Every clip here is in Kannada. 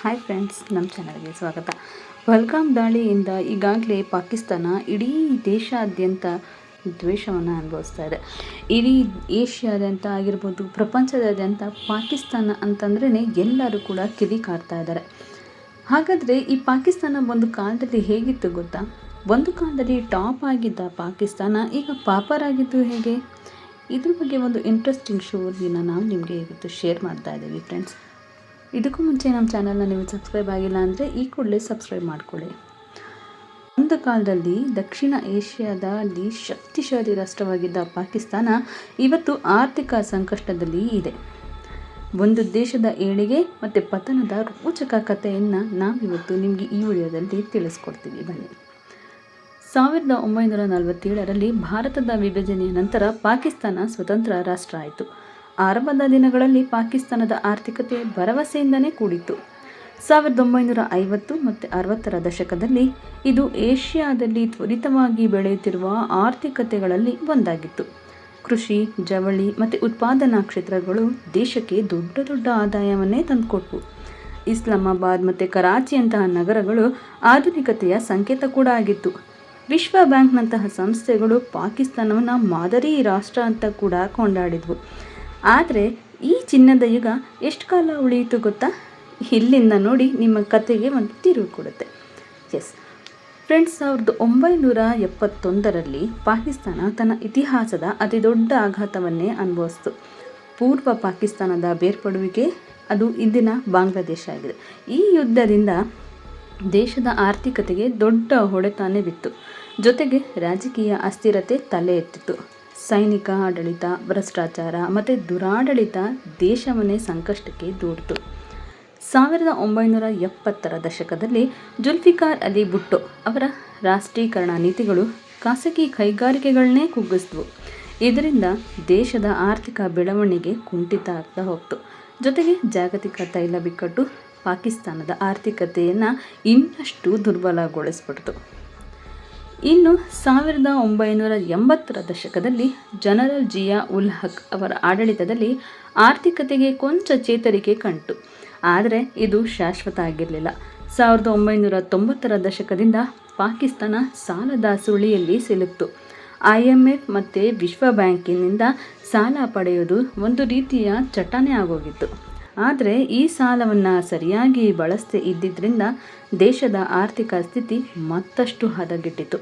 ಹಾಯ್ ಫ್ರೆಂಡ್ಸ್ ನಮ್ಮ ಚಾನಲ್ಗೆ ಸ್ವಾಗತ. ಬಲ್ಗಾಮ್ ದಾಳಿಯಿಂದ ಈಗಾಗಲೇ ಪಾಕಿಸ್ತಾನ ಇಡೀ ದೇಶಾದ್ಯಂತ ದ್ವೇಷವನ್ನು ಅನುಭವಿಸ್ತಾ ಇದೆ. ಇಡೀ ಏಷ್ಯಾದ್ಯಂತ ಆಗಿರ್ಬೋದು, ಪ್ರಪಂಚದಾದ್ಯಂತ ಪಾಕಿಸ್ತಾನ ಅಂತಂದ್ರೇ ಎಲ್ಲರೂ ಕೂಡ ಕಿವಿ ಕಾಡ್ತಾ ಇದ್ದಾರೆ ಹಾಗಾದರೆ ಈ ಪಾಕಿಸ್ತಾನ ಒಂದು ಕಾಲದಲ್ಲಿ ಹೇಗಿತ್ತು ಗೊತ್ತಾ? ಒಂದು ಕಾಲದಲ್ಲಿ ಟಾಪ್ ಆಗಿದ್ದ ಪಾಕಿಸ್ತಾನ ಈಗ ಪಾಪರ್ ಆಗಿದ್ದು ಹೇಗೆ? ಇದ್ರ ಬಗ್ಗೆ ಒಂದು ಇಂಟ್ರೆಸ್ಟಿಂಗ್ ಶೋದಿನ ನಾವು ನಿಮಗೆ ಇವತ್ತು ಶೇರ್ ಮಾಡ್ತಾ ಇದ್ದೀವಿ ಫ್ರೆಂಡ್ಸ್ ಇದಕ್ಕೂ ಮುಂಚೆ ನಮ್ಮ ಚಾನಲ್ನ ನೀವು ಸಬ್ಸ್ಕ್ರೈಬ್ ಆಗಿಲ್ಲ ಅಂದರೆ ಈ ಕೂಡಲೇ ಸಬ್ಸ್ಕ್ರೈಬ್ ಮಾಡಿಕೊಳ್ಳಿ. ಒಂದು ಕಾಲದಲ್ಲಿ ದಕ್ಷಿಣ ಏಷ್ಯಾದಲ್ಲಿ ಶಕ್ತಿಶಾಲಿ ರಾಷ್ಟ್ರವಾಗಿದ್ದ ಪಾಕಿಸ್ತಾನ ಇವತ್ತು ಆರ್ಥಿಕ ಸಂಕಷ್ಟದಲ್ಲಿ ಇದೆ. ಒಂದು ದೇಶದ ಏಳಿಗೆ ಮತ್ತು ಪತನದ ರೋಚಕ ಕಥೆಯನ್ನು ನಾವಿವತ್ತು ನಿಮಗೆ ಈ ವಿಡಿಯೋದಲ್ಲಿ ತಿಳಿಸ್ಕೊಡ್ತೀವಿ. ಬನ್ನಿ. ಸಾವಿರದ ಒಂಬೈನೂರ ನಲವತ್ತೇಳರಲ್ಲಿ ಭಾರತದ ವಿಭಜನೆಯ ನಂತರ ಪಾಕಿಸ್ತಾನ ಸ್ವತಂತ್ರ ರಾಷ್ಟ್ರ ಆಯಿತು. ಆರಂಭದ ದಿನಗಳಲ್ಲಿ ಪಾಕಿಸ್ತಾನದ ಆರ್ಥಿಕತೆ ಭರವಸೆಯಿಂದನೇ ಕೂಡಿತ್ತು. ಸಾವಿರದ ಒಂಬೈನೂರ ಐವತ್ತು ಮತ್ತು ಅರವತ್ತರ ದಶಕದಲ್ಲಿ ಇದು ಏಷ್ಯಾದಲ್ಲಿ ತ್ವರಿತವಾಗಿ ಬೆಳೆಯುತ್ತಿರುವ ಆರ್ಥಿಕತೆಗಳಲ್ಲಿ ಒಂದಾಗಿತ್ತು. ಕೃಷಿ, ಜವಳಿ ಮತ್ತು ಉತ್ಪಾದನಾ ಕ್ಷೇತ್ರಗಳು ದೇಶಕ್ಕೆ ದೊಡ್ಡ ದೊಡ್ಡ ಆದಾಯವನ್ನೇ ತಂದುಕೊಟ್ವು. ಇಸ್ಲಾಮಾಬಾದ್ ಮತ್ತು ಕರಾಚಿಯಂತಹ ನಗರಗಳು ಆಧುನಿಕತೆಯ ಸಂಕೇತ ಕೂಡ ಆಗಿತ್ತು. ವಿಶ್ವ ಬ್ಯಾಂಕ್ನಂತಹ ಸಂಸ್ಥೆಗಳು ಪಾಕಿಸ್ತಾನವನ್ನು ಮಾದರಿ ರಾಷ್ಟ್ರ ಅಂತ ಕೂಡ ಕೊಂಡಾಡಿದ್ವು. ಆದರೆ ಈ ಚಿನ್ನದ ಯುಗ ಎಷ್ಟು ಕಾಲ ಉಳಿಯಿತು ಗೊತ್ತಾ? ಇಲ್ಲಿಂದ ನೋಡಿ ನಿಮ್ಮ ಕತೆಗೆ ಒಂದು ತಿರುವು ಕೊಡುತ್ತೆ. ಎಸ್ ಫ್ರೆಂಡ್ಸ್ ಸಾವಿರದ ಒಂಬೈನೂರ ಎಪ್ಪತ್ತೊಂದರಲ್ಲಿ ಪಾಕಿಸ್ತಾನ ತನ್ನ ಇತಿಹಾಸದ ಅತಿ ದೊಡ್ಡ ಆಘಾತವನ್ನೇ ಅನುಭವಿಸ್ತು. ಪೂರ್ವ ಪಾಕಿಸ್ತಾನದ ಬೇರ್ಪಡುವಿಕೆ ಅದು ಇಂದಿನ ಬಾಂಗ್ಲಾದೇಶ ಆಗಿದೆ. ಈ ಯುದ್ಧದಿಂದ ದೇಶದ ಆರ್ಥಿಕತೆಗೆ ದೊಡ್ಡ ಹೊಡೆತಾನೆ ಬಿತ್ತು. ಜೊತೆಗೆ ರಾಜಕೀಯ ಅಸ್ಥಿರತೆ ತಲೆ ಎತ್ತಿತು ಸೈನಿಕ, ಆಡಳಿತ, ಭ್ರಷ್ಟಾಚಾರ ಮತ್ತು ದುರಾಡಳಿತ ದೇಶವನ್ನೇ ಸಂಕಷ್ಟಕ್ಕೆ ದೂಡ್ತು. ಸಾವಿರದ ಒಂಬೈನೂರ ಎಪ್ಪತ್ತರ ದಶಕದಲ್ಲಿ ಜುಲ್ಫಿಕಾರ್ ಅಲಿ ಭುಟ್ಟೋ ಅವರ ರಾಷ್ಟ್ರೀಕರಣ ನೀತಿಗಳು ಖಾಸಗಿ ಕೈಗಾರಿಕೆಗಳನ್ನೇ ಕುಗ್ಗಿಸಿದ್ವು. ಇದರಿಂದ ದೇಶದ ಆರ್ಥಿಕ ಬೆಳವಣಿಗೆ ಕುಂಠಿತ ಆಗ್ತಾ ಹೋಗ್ತು. ಜೊತೆಗೆ ಜಾಗತಿಕ ತೈಲ ಬಿಕ್ಕಟ್ಟು ಪಾಕಿಸ್ತಾನದ ಆರ್ಥಿಕತೆಯನ್ನು ಇನ್ನಷ್ಟು ದುರ್ಬಲಗೊಳಿಸ್ಬಿಡ್ತು. ಇನ್ನು ಸಾವಿರದ ಒಂಬೈನೂರ ಎಂಬತ್ತರ ದಶಕದಲ್ಲಿ ಜನರಲ್ ಜಿಯಾ ಉಲ್ ಹಕ್ ಅವರ ಆಡಳಿತದಲ್ಲಿ ಆರ್ಥಿಕತೆಗೆ ಕೊಂಚ ಚೇತರಿಕೆ ಕಂಡು ಆದರೆ ಇದು ಶಾಶ್ವತ ಆಗಿರಲಿಲ್ಲ. ಸಾವಿರದ ಒಂಬೈನೂರ ತೊಂಬತ್ತರ ದಶಕದಿಂದ ಪಾಕಿಸ್ತಾನ ಸಾಲದ ಸುಳಿಯಲ್ಲಿ ಸಿಲುಕ್ತು. ಐ ಎಂ ಎಫ್ ಮತ್ತು ವಿಶ್ವ ಬ್ಯಾಂಕಿನಿಂದ ಸಾಲ ಪಡೆಯೋದು ಒಂದು ರೀತಿಯ ಚಟನೆ ಆಗೋಗಿತ್ತು. ಆದರೆ ಈ ಸಾಲವನ್ನು ಸರಿಯಾಗಿ ಬಳಸದೆ ಇದ್ದಿದ್ದರಿಂದ ದೇಶದ ಆರ್ಥಿಕ ಸ್ಥಿತಿ ಮತ್ತಷ್ಟು ಹದಗೆಟ್ಟಿತು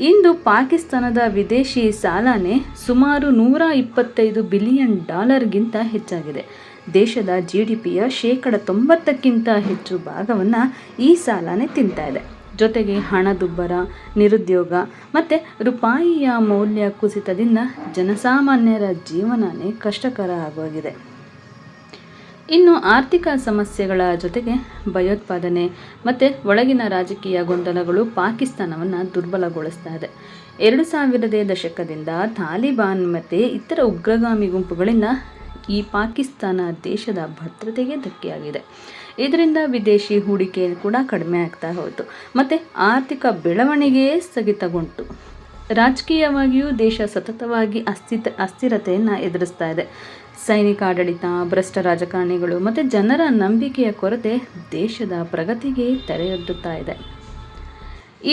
ಇಂದು ಪಾಕಿಸ್ತಾನದ ವಿದೇಶಿ ಸಾಲನೇ ಸುಮಾರು ನೂರ ಇಪ್ಪತ್ತೈದು ಬಿಲಿಯನ್ ಡಾಲರ್ಗಿಂತ ಹೆಚ್ಚಾಗಿದೆ. ದೇಶದ ಜಿ ಡಿ ಪಿಯ ಶೇಕಡ ತೊಂಬತ್ತಕ್ಕಿಂತ ಹೆಚ್ಚು ಭಾಗವನ್ನು ಈ ಸಾಲನೇ ತಿಂತಾ ಇದೆ. ಜೊತೆಗೆ ಹಣದುಬ್ಬರ, ನಿರುದ್ಯೋಗ ಮತ್ತು ರೂಪಾಯಿಯ ಮೌಲ್ಯ ಕುಸಿತದಿಂದ ಜನಸಾಮಾನ್ಯರ ಜೀವನನೇ ಕಷ್ಟಕರ ಆಗೋಗಿದೆ ಇನ್ನು ಆರ್ಥಿಕ ಸಮಸ್ಯೆಗಳ ಜೊತೆಗೆ ಭಯೋತ್ಪಾದನೆ ಮತ್ತು ಒಳಗಿನ ರಾಜಕೀಯ ಗೊಂದಲಗಳು ಪಾಕಿಸ್ತಾನವನ್ನು ದುರ್ಬಲಗೊಳಿಸ್ತಾ ಇದೆ. ಎರಡು ಸಾವಿರದ ದಶಕದಿಂದ ತಾಲಿಬಾನ್ ಮತ್ತು ಇತರ ಉಗ್ರಗಾಮಿ ಗುಂಪುಗಳಿಂದ ಈ ಪಾಕಿಸ್ತಾನ ದೇಶದ ಭದ್ರತೆಗೆ ಧಕ್ಕೆಯಾಗಿದೆ. ಇದರಿಂದ ವಿದೇಶಿ ಹೂಡಿಕೆ ಕೂಡ ಕಡಿಮೆ ಆಗ್ತಾ ಹೋಯಿತು. ಮತ್ತು ಆರ್ಥಿಕ ಬೆಳವಣಿಗೆಯೇ ಸ್ಥಗಿತಗೊಂಡು ರಾಜಕೀಯವಾಗಿಯೂ ದೇಶ ಸತತವಾಗಿ ಅಸ್ಥಿತ ಅಸ್ಥಿರತೆಯನ್ನು ಎದುರಿಸ್ತಾ ಇದೆ. ಸೈನಿಕ ಆಡಳಿತ, ಭ್ರಷ್ಟ ರಾಜಕಾರಣಿಗಳು ಮತ್ತು ಜನರ ನಂಬಿಕೆಯ ಕೊರತೆ ದೇಶದ ಪ್ರಗತಿಗೆ ತೆರೆಯೊಡ್ಡುತ್ತಾ ಇದೆ.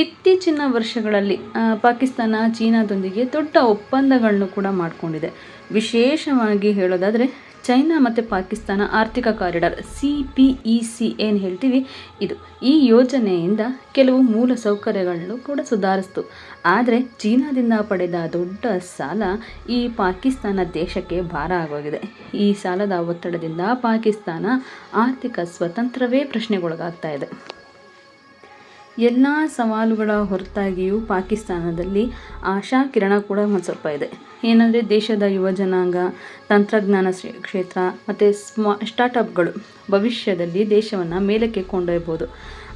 ಇತ್ತೀಚಿನ ವರ್ಷಗಳಲ್ಲಿ ಪಾಕಿಸ್ತಾನ ಚೀನಾದೊಂದಿಗೆ ದೊಡ್ಡ ಒಪ್ಪಂದಗಳನ್ನು ಕೂಡ ಮಾಡಿಕೊಂಡಿದೆ. ವಿಶೇಷವಾಗಿ ಹೇಳೋದಾದರೆ ಚೈನಾ ಮತ್ತು ಪಾಕಿಸ್ತಾನ ಆರ್ಥಿಕ corridor C P E C ಏನು ಹೇಳ್ತೀವಿ? ಇದು ಈ ಯೋಜನೆಯಿಂದ ಕೆಲವು ಮೂಲ ಸೌಕರ್ಯಗಳನ್ನು ಕೂಡ ಸುಧಾರಿಸ್ತು. ಆದರೆ ಚೀನಾದಿಂದ ಪಡೆದ ದೊಡ್ಡ ಸಾಲ ಈ ಪಾಕಿಸ್ತಾನ ದೇಶಕ್ಕೆ ಭಾರ ಆಗೋಗಿದೆ. ಈ ಸಾಲದ ಒತ್ತಡದಿಂದ ಪಾಕಿಸ್ತಾನ ಆರ್ಥಿಕ ಸ್ವತಂತ್ರವೇ ಪ್ರಶ್ನೆಗೊಳಗಾಗ್ತಾ ಇದೆ. ಎಲ್ಲ ಸವಾಲುಗಳ ಹೊರತಾಗಿಯೂ ಪಾಕಿಸ್ತಾನದಲ್ಲಿ ಆಶಾ ಕಿರಣ ಕೂಡ ಒಂದು ಸ್ವಲ್ಪ ಇದೆ. ಏನಂದರೆ ದೇಶದ ಯುವ ಜನಾಂಗ, ತಂತ್ರಜ್ಞಾನ ಕ್ಷೇತ್ರ ಮತ್ತು ಸ್ಮಾ ಸ್ಟಾರ್ಟಪ್ಗಳು ಭವಿಷ್ಯದಲ್ಲಿ ದೇಶವನ್ನು ಮೇಲಕ್ಕೆ ಕೊಂಡೊಯ್ಬೋದು.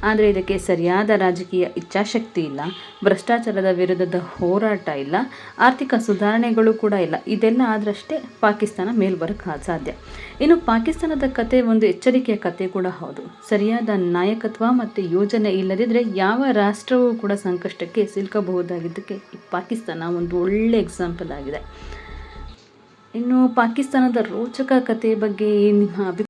ಆದರೆ ಇದಕ್ಕೆ ಸರಿಯಾದ ರಾಜಕೀಯ ಇಚ್ಛಾಶಕ್ತಿ ಇಲ್ಲ, ಭ್ರಷ್ಟಾಚಾರದ ವಿರುದ್ಧದ ಹೋರಾಟ ಇಲ್ಲ, ಆರ್ಥಿಕ ಸುಧಾರಣೆಗಳು ಕೂಡ ಇಲ್ಲ. ಇದೆಲ್ಲ ಆದರಷ್ಟೇ ಪಾಕಿಸ್ತಾನ ಮೇಲೆ ಸಾಧ್ಯ. ಇನ್ನು ಪಾಕಿಸ್ತಾನದ ಕತೆ ಒಂದು ಎಚ್ಚರಿಕೆಯ ಕತೆ ಕೂಡ ಹೌದು. ಸರಿಯಾದ ನಾಯಕತ್ವ ಮತ್ತು ಯೋಜನೆ ಇಲ್ಲದಿದ್ದರೆ ಯಾವ ರಾಷ್ಟ್ರವೂ ಕೂಡ ಸಂಕಷ್ಟಕ್ಕೆ ಸಿಲುಕಬಹುದಾಗಿದ್ದಕ್ಕೆ ಪಾಕಿಸ್ತಾನ ಒಂದು ಒಳ್ಳೆ ಎಕ್ಸಾಂಪಲ್ ಆಗಿದೆ. ಇನ್ನು ಪಾಕಿಸ್ತಾನದ ರೋಚಕ ಕತೆ ಬಗ್ಗೆ ನಿಮ್ಮ